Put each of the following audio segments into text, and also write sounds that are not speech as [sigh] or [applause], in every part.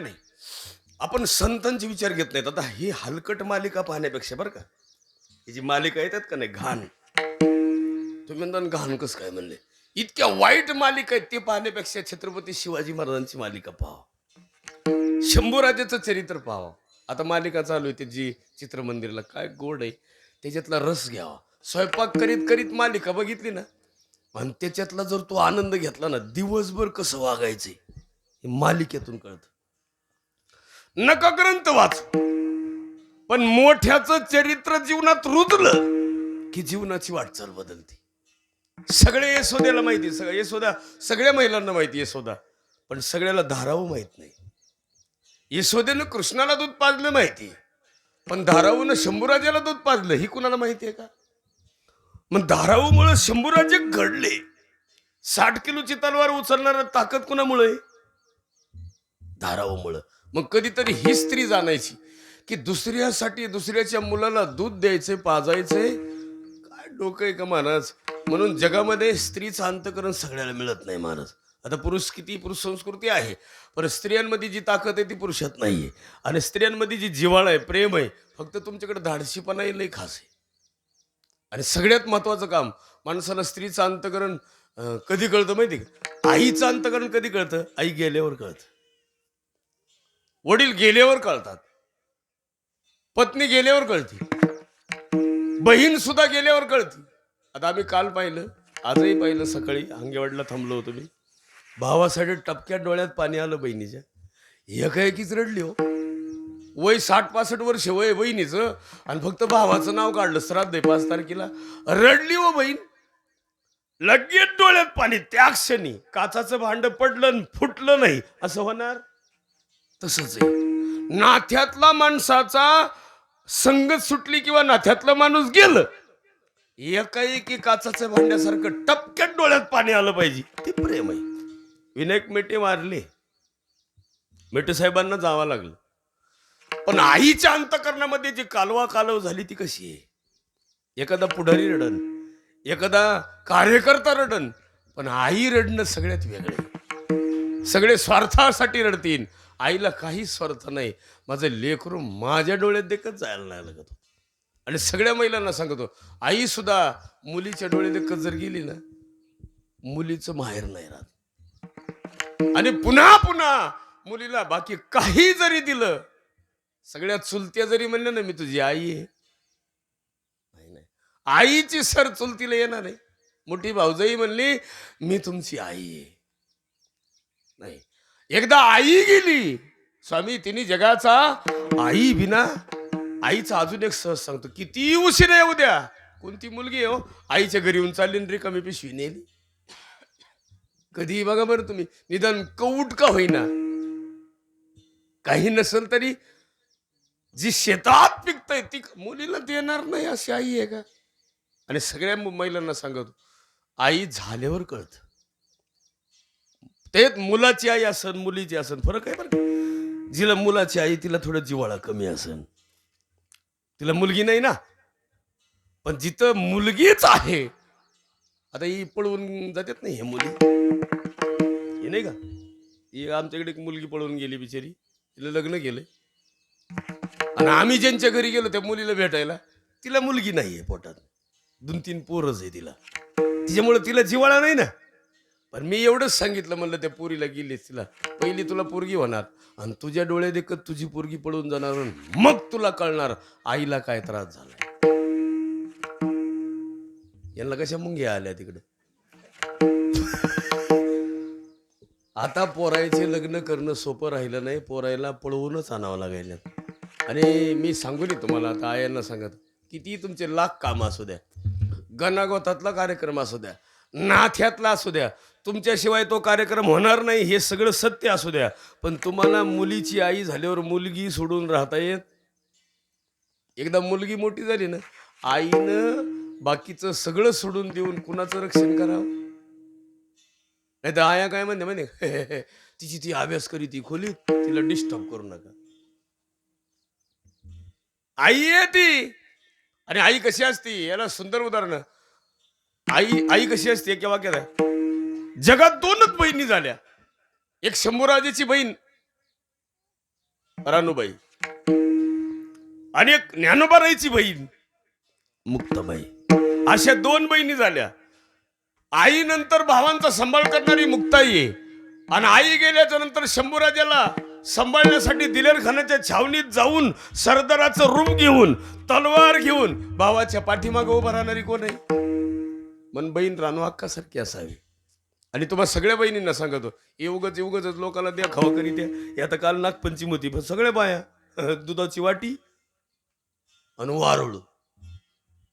नाही? आपण संतांचे विचार घेत नाहीत. आता ही हलकट मालिका पाहण्यापेक्षा बरं का ही जी मालिका येतात का नाही घाण. तुम्ही म्हणता घाण कसं काय? म्हणले. इतक्या वाईट मालिका आहेत ते पाहण्यापेक्षा छत्रपती शिवाजी महाराजांची मालिका पाहावं. शंभूराजाचं चरित्र पाहावं. आता मालिका चालू आहे जी चित्रमंदिरला काय गोड आहे त्याच्यातला रस घ्यावा. स्वयंपाक करीत करीत मालिका बघितली ना आणि त्याच्यातला जर तो आनंद घेतला ना दिवसभर कसं वागायचं हे मालिकेतून कळत. नका ग्रंथ वाच. पण मोठ्याचं चरित्र जीवनात रुजलं की जीवनाची वाटचाल बदलते. सगळे यशोद्याला माहिती सगळं यशोदा सगळ्या महिलांना माहिती यशोदा पण सगळ्याला धारावं माहीत नाही. यशोदेनं कृष्णाला दूध पाजलं माहिती पण धारावून शंभूराजाला दूध पाजलं ही कुणाला माहिती आहे का? मग धाराऊमुळं शंभूराजे घडले. साठ किलोची तलवार उचलणार ताकद कुणामुळे धाराऊमुळं मग कधीतरी ही स्त्री जाणायची की दुसऱ्यासाठी दुसऱ्याच्या मुलाला दूध द्यायचे पाजायचंय काय डोकं आहे का महाराज? म्हणून जगामध्ये स्त्रीचं अंतकरण सगळ्याला मिळत नाही महाराज. आता पुरुष किती पुरुष संस्कृती आहे पण स्त्रियांमध्ये जी ताकद आहे ती पुरुषात नाही आहे आणि स्त्रियांमध्ये जी जिवाळ आहे प्रेम आहे फक्त तुमच्याकडे धाडशीपणा लई खास आहे. आणि सगळ्यात महत्त्वाचं काम माणसाला स्त्रीचं अंतकरण कधी कळतं माहिती का? आईचं अंतकरण कधी कळतं? आई गेल्यावर कळतं. वडील गेल्यावर कळतात. पत्नी गेल्यावर कळते. बहीण सुद्धा गेल्यावर कळते. आता आम्ही काल पाहिलं आजही पाहिलं सकाळी अंगेवाडला थांबलो होतो मी. भावासाठी टपक्यात डोळ्यात पाणी आलं बहिणीच्या. एकाएकीच रडली हो. वय साठ पासष्ट वर्ष वय बहिणीचं आणि फक्त भावाचं नाव काढलं श्राद्ध आहे पाच तारखेला. रडली हो बहीण. लगेच डोळ्यात पाणी. त्या क्षणी काचाचं भांड पडलं फुटलं नाही. असं होणार? तसंच आहे. नाथ्यातला माणसाचा संगत सुटली किंवा नाथ्यातला माणूस गेलं एकाएकी काचाचं भांड्यासारखं टपक्यात डोळ्यात पाणी आलं पाहिजे. ते प्रेम आहे. विनायक मेटे मारले. मेटे साहेबांना जावं लागलं. पण आईच्या अंतकरणामध्ये जी कालवा कालव झाली ती कशी आहे? एखादा पुढारी रडन एखादा कार्यकर्ता रडन पण आई रडणं सगळ्यात वेगळे सगळे स्वार्थासाठी रडतील आईला काही स्वार्थ नाही. माझं लेकरू माझ्या डोळ्यात देखत जायला नाही लागत आणि सगळ्या महिलांना सांगतो आई सुद्धा मुलीच्या डोळ्यात देखत जर गेली ना मुलीचं माहेर नाही राहत. आणि पुन्हा पुन्हा मुलीला बाकी काही जरी दिलं सगळ्या चुलत्या जरी म्हणल्या ना मी तुझी आई आहे. नाही नाही. आईची सर चुलतीला येणार नाही मोठी भाऊजाई म्हणली मी तुमची आई आहे. नाही. एकदा आई गेली. स्वामी तिने जगाचा आई बिना आईचा अजून एक सहज सांगतो. किती उशीर आहे उद्या. कोणती मुलगी आहे हो? आईच्या घरी येऊन चालली रे कमी पिशवी नेली. कधी बघा बरं तुम्ही. निदान कौट का होईना. काही नसेल तरी जी शेतात पिकतय ती मुलीला देणार नाही अशी आई आहे का? आणि सगळ्या महिलांना सांगतो. आई झाल्यावर कळतं. ते मुलाची आई असन मुलीची असन फरक आहे बरं जिला मुलाची आई तिला थोडं जिवाळा कमी असन. तिला मुलगी नाही ना. पण जिथं मुलगीच आहे आता ही पळवून जातात नाही हे मुली. हे नाही का? ही आमच्याकडे एक मुलगी पळवून गेली बिचारी. तिला लग्न केलंय. आणि आम्ही ज्यांच्या घरी गेलो त्या मुलीला भेटायला तिला मुलगी नाहीये पोटात. दोन तीन पोरच आहे तिला. तिच्यामुळे तिला जिवाळा नाही ना. पण मी एवढंच सांगितलं म्हणलं त्या पोरीला गेलीस तिला पहिली तुला पोरगी होणार आणि तुझ्या डोळे देखत तुझी पोरगी पळून जाणार मग तुला कळणार आईला काय त्रास झालाय. यांना कशा मुंग्या आल्या तिकडे? आता पोरायचे लग्न करणं सोपं राहिलं नाही पोरायला पळवूनच आणावं लागायला आणि मी सांगू नये तुम्हाला आता आयांना सांगत किती तुमचे लाख काम असू द्या गणागोतातला कार्यक्रम असू द्या नाथ्यातला असू द्या. तुमच्याशिवाय तो कार्यक्रम होणार नाही हे सगळं सत्य असू द्या. पण तुम्हाला मुलीची आई झाल्यावर मुलगी सोडून राहता येत? एकदा मुलगी मोठी झाली ना आईनं बाकीचं सगळं सोडून देऊन कुणाचं रक्षण करावं? नाही तर आया काय म्हणते म्हणे [laughs] तिची ती अभ्यास करी ती खोली तिला डिस्टर्ब करू नका. आई आहे ती. आणि आई कशी असती? याला सुंदर उदाहरण. आई आई कशी असते एका वाक्यात आहे. जगात दोनच बहिणी झाल्या. एक शंभूराजेची बहीण रानूबाई. आणि एक ज्ञानोबाराईची बहीण मुक्ताबाई. अशा दोन बहिणी झाल्या. आई नंतर भावांचा सांभाळ करणारी मुक्ताई आहे. आणि आई गेल्याच्यानंतर शंभूराजाला सांभाळण्यासाठी दिलेर खानाच्या छावणीत जाऊन सरदाराचं रूम घेऊन तलवार घेऊन भावाच्या पाठीमागे उभं राहणारी कोण आहे? मन बहीण रानू अक्कासारखी असावी. आणि तुम्हाला सगळ्या बहिणींना सांगतो एवगच एवगच लोकांना द्या खावा करी द्या हे आता काल नागपंचमी होती पण सगळ्या बाया दुधाची वाटी आणि वारुळ.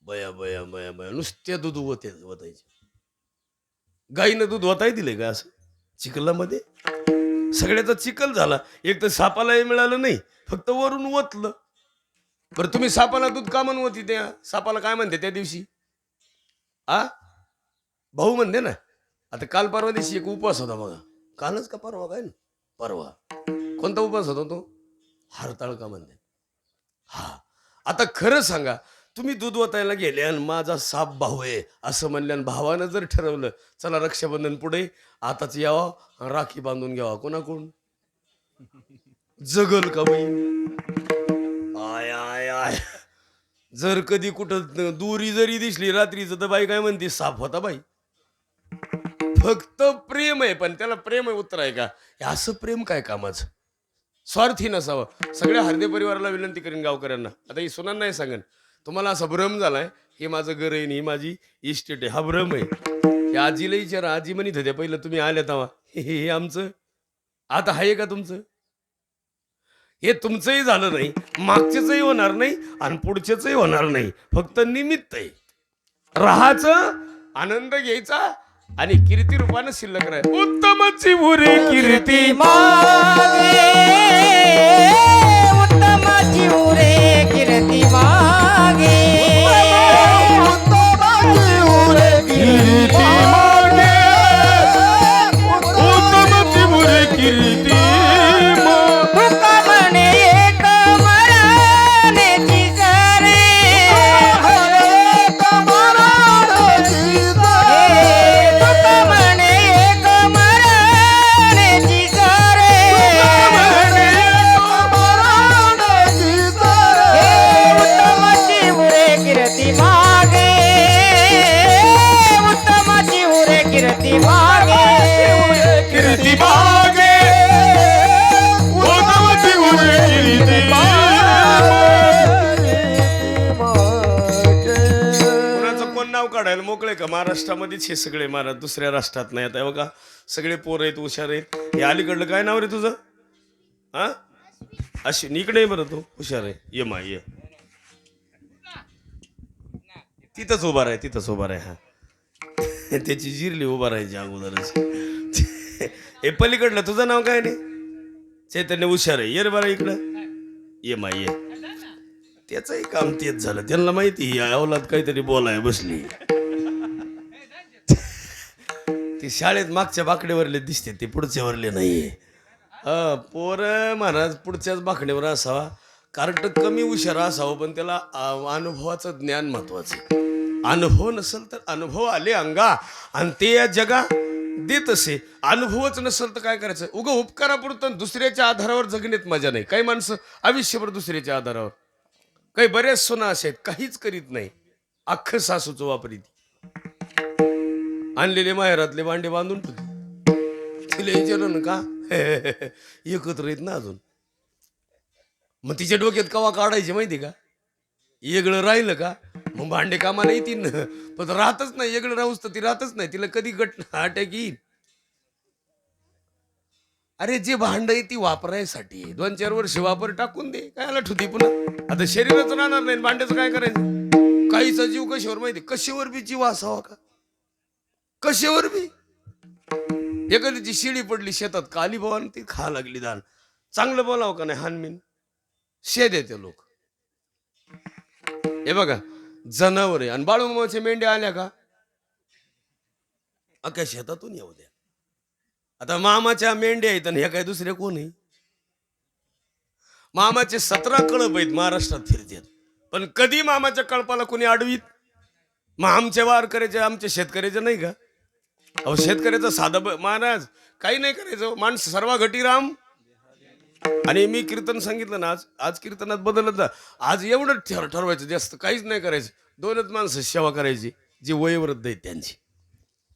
बया बया बया बया नुसत्या दूध होते वतायचे गाईनं दूध वताय दिले का असं? चिखलामध्ये? सगळ्याचा चिखल झाला. एक तर सापालाही मिळालं नाही फक्त वरून वतलं बरं तुम्ही सापाला दूध का म्हणून होती त्या सापाला काय म्हणते त्या दिवशी? आ? भाऊ म्हणते ना आता काल परवा दिवशी एक उपवास होता बघा. कालच का परवा? काय? ना परवा. कोणता उपवास होता तो? हरताळ का म्हणते हा. आता खरं सांगा तुम्ही दूध ओतायला गेले आणि माझा साप भाऊ आहे असं म्हणल्या आणि भावानं जर ठरवलं चला रक्षाबंधन पुढे आताच यावा राखी बांधून घ्यावा कोणाकोण जगल का बाई? आय आय आय. जर कधी कुठं दुरी जरी दिसली रात्रीचं तर बाई काय म्हणते साप होता बाई. फक्त प्रेम आहे पण त्याला प्रेम आहे उत्तर आहे का? हे असं प्रेम काय कामाचं? स्वार्थी नसावं. सगळ्या हरदे परिवाराला विनंती करीन गावकऱ्यांना. आता ही सुना नाही सांगेन. तुम्हाला असा भ्रम झालाय हे माझं घर आहे ही माझी इस्टेट आहे. हा भ्रम आहे. हे आजीला विचारा आजी म्हणित होत्या पहिलं तुम्ही आल्या तेव्हा. हे हे आमचं? आता आहे का तुमचं? हे तुमचंही झालं नाही मागच्याचंही होणार नाही आणि पुढच्याचंही होणार नाही. फक्त निमित्त आहे. राहायचं आनंद घ्यायचा आणि कीर्ती रूपानं शिल्लक राहाय उत्तमची भुरे कीर्ती मागे उत्तमाची उरे कीर्ती मागे काढायला मोकळे का? महाराष्ट्रामध्येच हे सगळे महाराज दुसऱ्या राष्ट्रात नाही आता. बघा सगळे पोर आहेत हुशार आहेत. हे अलीकडलं काय नाव रे तुझं? हा? अशी इकडे बरं तू. हुशार आहे. ये मा ये. तिथंच उभा राह तिथंच उभा राह. हा. त्याची जिरली उभा राहायची अगोदरच. हे पलीकडलं तुझं नाव काय नाही चैतन्य हुशार आहे. ये रे बरं इकडं. ये मा ये. त्याचंही काम तेच झालं. त्यांना माहिती ही अवलात काहीतरी बोलाय बसली. ते शाळेत मागच्या बाकड्यावरले दिसते ते पुढचे वरले नाहीये पोर महाराज पुढच्याच बाकड्यावर असावा. कारण कमी हुशार असावं पण त्याला अनुभवाचं ज्ञान महत्वाचं अनुभव नसेल तर अनुभव आले अंगा आणि ते या जगा देत असे. अनुभवच नसेल तर काय करायचं? उग उपकारापुरतं दुसऱ्याच्या आधारावर जगण्यात मजा नाही. काही माणसं आयुष्यभर दुसऱ्याच्या आधारावर. काही बऱ्याच सुना असे आहेत काहीच करीत नाही. अख्खं सासूचं वापरीत. आणलेले माहेरातले भांडे बांधून तिला विचारलं ना का? [laughs] एकत्र येत ना अजून. मग तिच्या डोक्यात कवा काढायचे माहिती का? येगळं राहिलं का? मग भांडे कामाला येतील पण राहतच नाही येगळं राहूच तर ती राहतच नाही. तिला कधी गट अटॅक येईल? अरे जे भांड आहे ती वापरायसाठी दोन चार वर्ष वापर टाकून दे. काय आला ठुती पुन्हा? आता शरीराचं राहणार नाही भांड्याचं काय करायचं? काहीचा जीव कशावर माहिती कशावर बी जीव असावा का? कशावर बी? एखाद्याची शिडी पडली शेतात काली भवन ती खा लागली धान चांगलं बोलावं का नाही हानमीन? शे देते लोक. हे बघा जनावर आहे. आणि बाळूमामाच्या मेंढ्या आल्या का? अख्या शेतातून येऊ द्या. आता मामाच्या मेंढ्या आहेत आणि ह्या काय दुसऱ्या कोणी मामाचे सतरा कळप आहेत महाराष्ट्रात फिरतात. पण कधी मामाच्या कळपाला कोणी अडवीत मग आमचे वार करायचे आमच्या शेतकऱ्याचे नाही का? अहो शेतकऱ्याचं साधं ब- महाराज काही नाही करायचं. माणसं सर्व घटी राम. आणि मी कीर्तन सांगितलं ना आज आज कीर्तनात बदलत जा. आज एवढं ठर ठरवायचं जास्त काहीच नाही करायचं. दोनच माणसं सेवा करायची जी वयोवृद्ध आहेत त्यांची.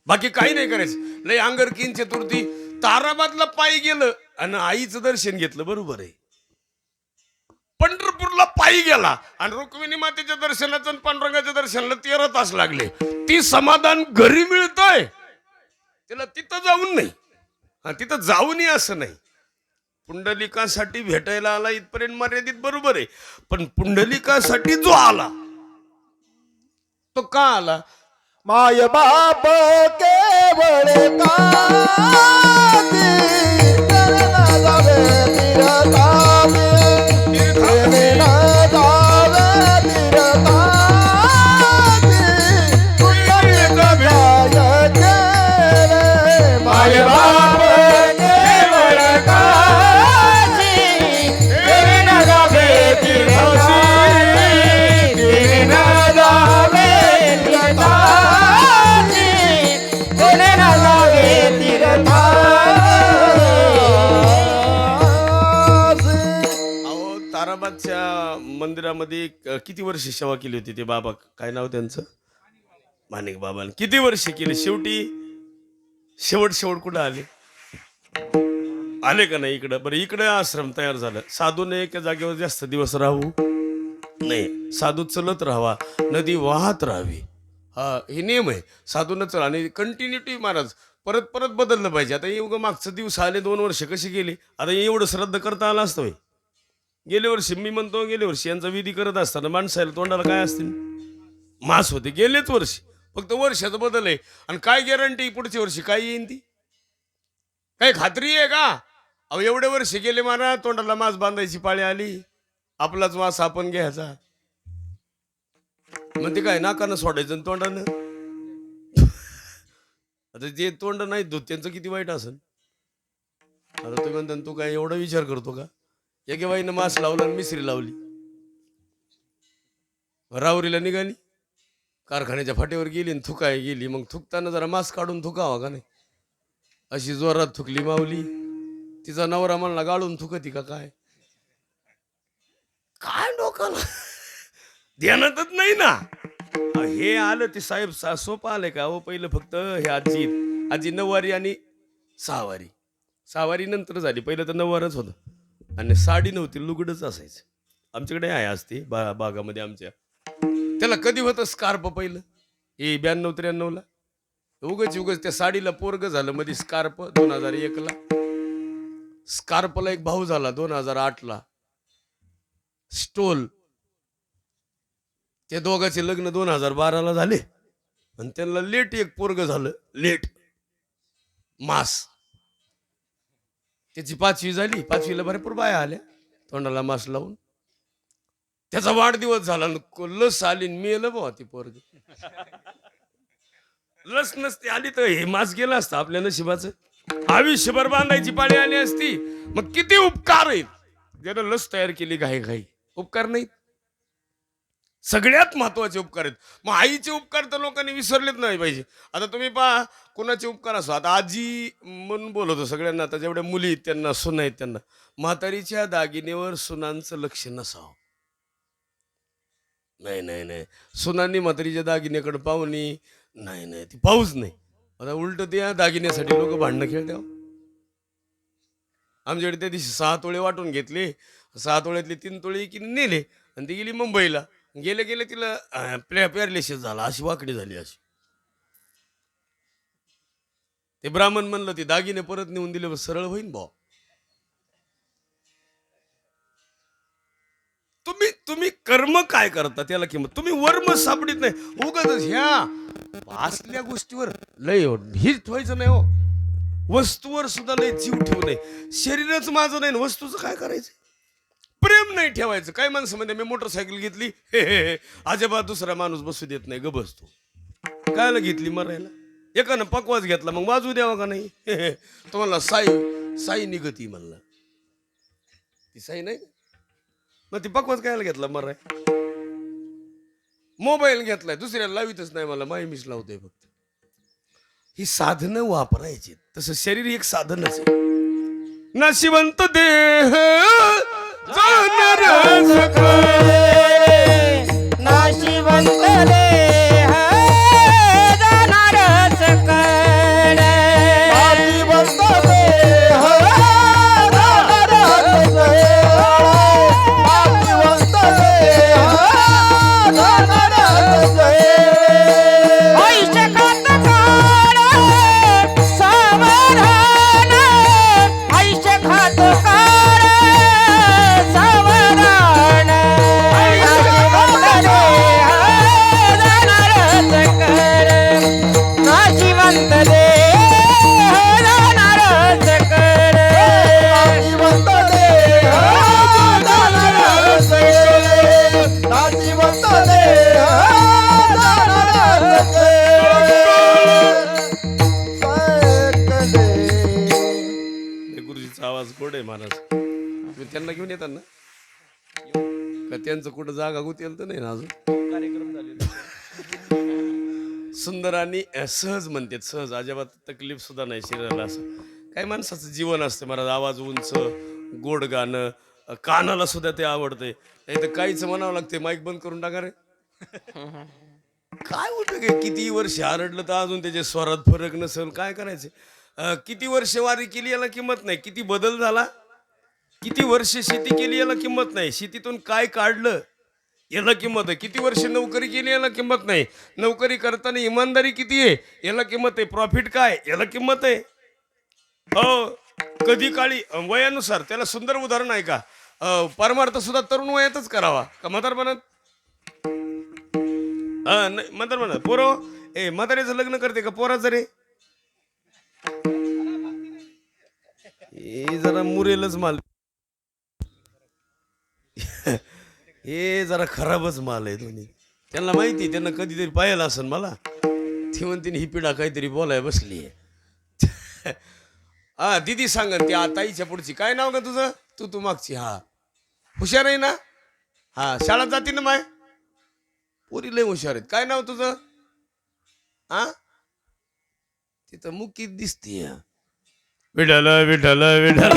बाकी काही नाही करायचं. लय अंगरकीन चतुर्थी ताराबादला पायी गेलं आणि आईचं दर्शन घेतलं बरोबर आहे. पंढरपूरला पायी गेला आणि रुक्मिणी मातेच्या दर्शनाचं आणि पांडुरंगाच्या दर्शनाला तेरा तास लागले. ती समाधान घरी मिळतंय. त्याला तिथं जाऊन नाही. हा तिथं जाऊनही असं नाही. पुंडलिकासाठी भेटायला आला इथपर्यंत मर्यादित बरोबर आहे. पण पुंडलिकासाठी जो आला तो का आला? माय बाप केवळ का मंदिरामध्ये क- किती वर्ष सेवा केली होती ते बाबा? काय नाव त्यांचं? माणिक बाबा. किती वर्ष केली? शेवटी शेवट शेवट कुठं आले? आले का नाही इकडं? बरं इकडं आश्रम तयार झालं. साधूने एका जागेवर जास्त दिवस राहू नाही साधू चलत राहावा नदी वाहत राहावी. हा हे नियम आहे. साधून चला आणि कंटिन्युटी महाराज परत परत बदललं पाहिजे. आता एवढं मागचं दिवस आले दोन वर्ष कशी गेली? आता एवढं श्रद्ध करता आला असतं होय. गेल्या वर्षी मी म्हणतो गेल्या वर्षी यांचा विधी करत असताना माणसाला तोंडाला काय असतील? मास होते गेलेच वर्षी. फक्त वर्षाचं बदल आहे. आणि काय गॅरंटी पुढच्या वर्षी? काय येईन ती? काही खात्री आहे का? अहो एवढे वर्ष गेले मारा तोंडाला मास बांधायची पाळी आली. आपलाच मास आपण घ्यायचा. म्हणते काय नाकानं सोडायचं आणि तोंडानं? आता जे तोंड नाही दूध त्यांचं किती वाईट असेल आता तुम्ही म्हणता तू काय एवढा विचार करतो का? एके मास लावला आणि मिसरी लावली. रावरीला निघाली कारखान्याच्या फाटीवर गेली आणि थुकाय गेली. मग थुकताना जरा मास काढून थुकावा का नाही? अशी जोरात थुकली मावली तिचा नवरा म्हणला गाळून थुकती का काय? काय डोकाला ध्यानातच नाही ना. हे आलं ते साहेब सा सोपं आलंय का? हो पहिलं फक्त हे आजी आजी नऊवारी आणि सहावारी. सहावारी नंतर झाली. पहिलं तर नऊवारच होतं. आणि साडी नव्हती लुगडच असायचं. आमच्याकडे आहे असती बा बागामध्ये आमच्या. त्याला कधी होतं स्कार्प पहिलं? हे ब्याण्णव त्र्याण्णवला? उगच उगच त्या साडीला पोरग झालं मध्ये स्कार्प दोन हजार एकला. स्कार्पला एक भाऊ झाला दोन हजार आठला. स्टोल. त्या दोघांचे लग्न दोन हजार बाराला झाले. आणि त्यांना लेट एक पोरग झालं लेट. मास. त्याची पाचवी झाली. पाचवीला भरपूर बाया आल्या. तोंडाला मास लावून. त्याचा वाढदिवस झाला लस आली आणि मेलं बा ती पोरग. लस नसती आली तर हे मास गेलं असतं आपल्या नशिबाचं. आयुष्यभर बांधायची पाळी आली असती. मग किती उपकार आहेत. ज्यानं लस तयार केली घाई घाई. उपकार नाहीत. सगळ्यात महत्त्वाचे उपकार आहेत. मग आईचे उपकार तर लोकांनी विसरलेच नाही पाहिजे. आता तुम्ही पहा कोणाचे उपकार असो? आता आजी म्हणून बोलवतो सगळ्यांना आता जेवढ्या मुली आहेत त्यांना सुना आहेत त्यांना. म्हातारीच्या दागिनेवर सुनांचं लक्ष नसावं. नाही नाही नाही. सुनांनी म्हातारीच्या दागिन्याकडे पाहुणी नाही नाही. ती पाहूच नाही. आता उलट त्या दागिन्यासाठी लोक भांडणं खेळ द्यावं आमच्याकडे त्या दिवशी सहा तोळे वाटून घेतले. सहा तोळ्यातले तीन तोळे की नेले. आणि ती गेली मुंबईला. गेले गेले तिला प्ले पॅरलेसिस झाला. अशी वाकडी झाली अशी. ते ब्राह्मण म्हणलं ते दागिने परत नेऊन दिले सरळ होईन भाऊ. तुम्ही तुम्ही कर्म काय करता त्याला किंमत? तुम्ही वर्म सापडीत नाही. उगाच ह्या असल्या गोष्टीवर लय हिट ठेवायचं नाही हो. वस्तूवर सुद्धा लय जीव ठेवू नये. शरीरच माझं नाही वस्तूचं काय करायचं? प्रेम नाही ठेवायचं. काय माणसं म्हणजे मी मोटरसायकल घेतली. [laughs] हे हे हे. अजिबात दुसरा माणूस बसू देत नाही. ग बसतो कायला घेतली मरायला? एकानं पकवाच घेतला मग वाजू द्यावा का नाही? हे [laughs] तुम्हाला साई साई निगती म्हणला. ती साई नाही? मग ती पकवाज कायला घेतला मराय? मोबाईल घेतलाय दुसऱ्याला लावितच नाही मला माय मीच लावतोय फक्त. ही साधनं वापरायची तसं शरीर एक साधनच आहे. नाशिवंत देह जाणार सकळ. नाशिवंत देह गुतेल तर नाही ना अजून? कार्यक्रम झाले सुंदर आणि सहज म्हणतात सहज. अजिबात तकलीफ सुद्धा नाही शरीराला असं. काही माणसाचं जीवन असते महाराज. आवाज उंच गोड गाणं कानाला सुद्धा ते आवडते. नाही तर काहीच म्हणावं लागते. माईक बंद करून टाका रे. काय होतं काय किती वर्ष आरडलं तर अजून त्याच्या स्वरात फरक नसेल. काय करायचे? किती वर्ष वारी केली याला किंमत नाही. किती बदल झाला? किती वर्ष शेती केली याला किंमत नाही. शेतीतून काय काढलं? याला किंमत आहे. किती वर्ष नोकरी केली याला किंमत नाही. नोकरी करताना इमानदारी किती आहे? याला किंमत आहे. प्रॉफिट काय? याला किंमत आहे. हो कधी काळी वयानुसार त्याला सुंदर उदाहरण आहे का? परमार्थ सुद्धा तरुण वयातच करावा. का म्हातार हा म्हातार म्हणत पोरो? ए म्हाताऱ्याचं लग्न करते का पोराचं रे? ए जरा मुरेलच माल. हे जरा खराबच माल आहे दोन्ही. त्यांना माहिती आहे, त्यांना कधीतरी पाहिलं असेल मला. ती म्हणते ही पिढा काहीतरी बोलाय बसली आहे. हा दिदी सांगा ती आताईच्या पुढची. काय नाव का तुझं? तू तू मागची हा. हुशार आहे ना? हा शाळेत जाते ना माय? पोरी लय हुशार आहेत. काय नाव तुझं? हा? तिथं मुकीत दिसतीय. विठाल विठाल विठाल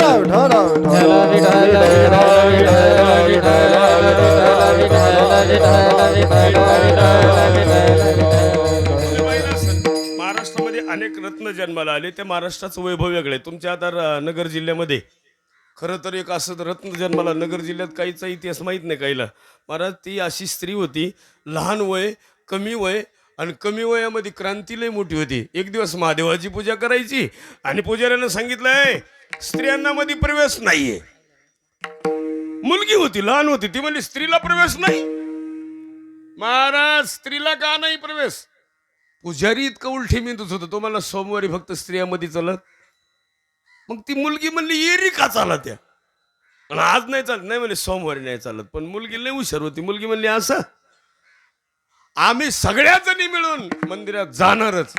महाराष्ट्रामध्ये अनेक रत्न जन्माला आले. ते महाराष्ट्राचं वैभव वेगळे तुमच्या आता नगर जिल्ह्यामध्ये खरं तर एक असं रत्न जन्माला नगर जिल्ह्यात काहीचा इतिहास माहीत नाही काहीला. महाराज ती अशी स्त्री होती. लहान वय कमी वय आणि कमी वयामध्ये क्रांती लय मोठी होती. एक दिवस महादेवाची पूजा करायची आणि पुजाऱ्यानं सांगितलंय स्त्रियांना मध्ये प्रवेश नाहीये. मुलगी होती लहान होती ती म्हणजे स्त्रीला प्रवेश नाही. महाराज स्त्रीला का नाही प्रवेश? पुजारी इतकं उलटी मेंदूच होतं तो मला सोमवारी फक्त स्त्रियामध्ये चालत मग ती मुलगी म्हणली येरी का चालत त्या पण आज नाही चालत. नाही म्हणजे सोमवारी नाही चालत. पण मुलगी लई हुशार होती. मुलगी म्हणली असं आम्ही सगळ्या जणी मिळून मंदिरात जाणारच.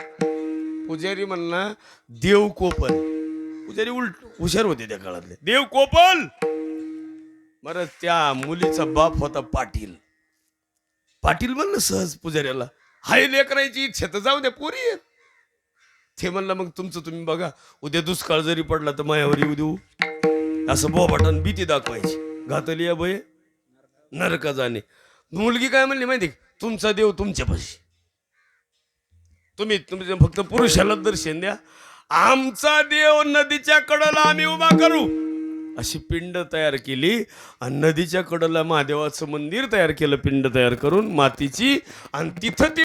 पुजारी म्हणला देव कोपल. पुजारी उलट हुशार होते त्या काळातले. देव कोपल. बरं त्या मुलीचा बाप होता पाटील. पाटील म्हणलं सहज पुजाऱ्याला हाय लेकरायची इच्छा तर जाऊ द्या पोरी आहेत. ते म्हणलं मग तुमचं तुम्ही बघा उद्या दुष्काळ जरी पडला तर मायावर येऊ देऊ. असं बोबाटन भीती दाखवायची. घातली या भय नरका जाणे. मुलगी काय म्हणली माहिती तुमचा देव तुमच्या पाशी. तुम्ही तुमच्या फक्त पुरुषाला दर्शन द्या. आमचा देव नदीच्या कडेला आम्ही उभा करू. अशी पिंड तयार केली आणि नदीच्या कडेला महादेवाचं मंदिर तयार केलं पिंड तयार करून मातीची आणि तिथं ती